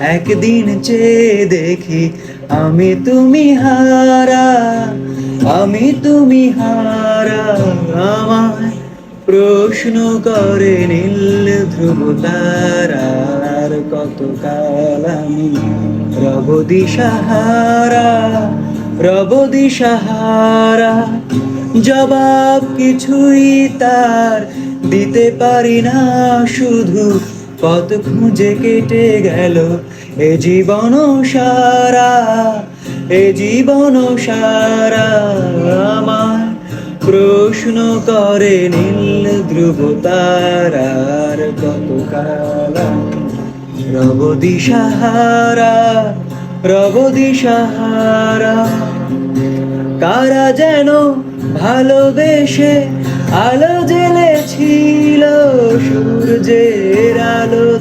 একদিন চেয়ে দেখি, আমি তুমি হারা, আমি তুমি হারা। আমায় প্রশ্ন করে নীল ধ্রুব তারার কত কাল আমি রব দিশাহারা রব দিশাহারা। জবাব কিছুই তার দিতে পারি না, শুধু পথ খুঁজে কেটে গেল। এ জীবন সারা, এ জীবন সারা। আমার প্রশ্ন করে নীল ধ্রুব তারার কত কালা রব দিশাহারা রব দিশাহারা। কারা যেন ভালোবেসে আলো জ্বেলেছিল সূর্যের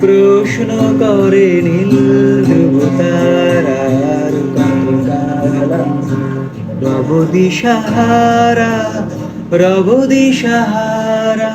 প্রশ্ন করে নীল ধ্রুব তারার রব দিশাহারা রব দিশাহারা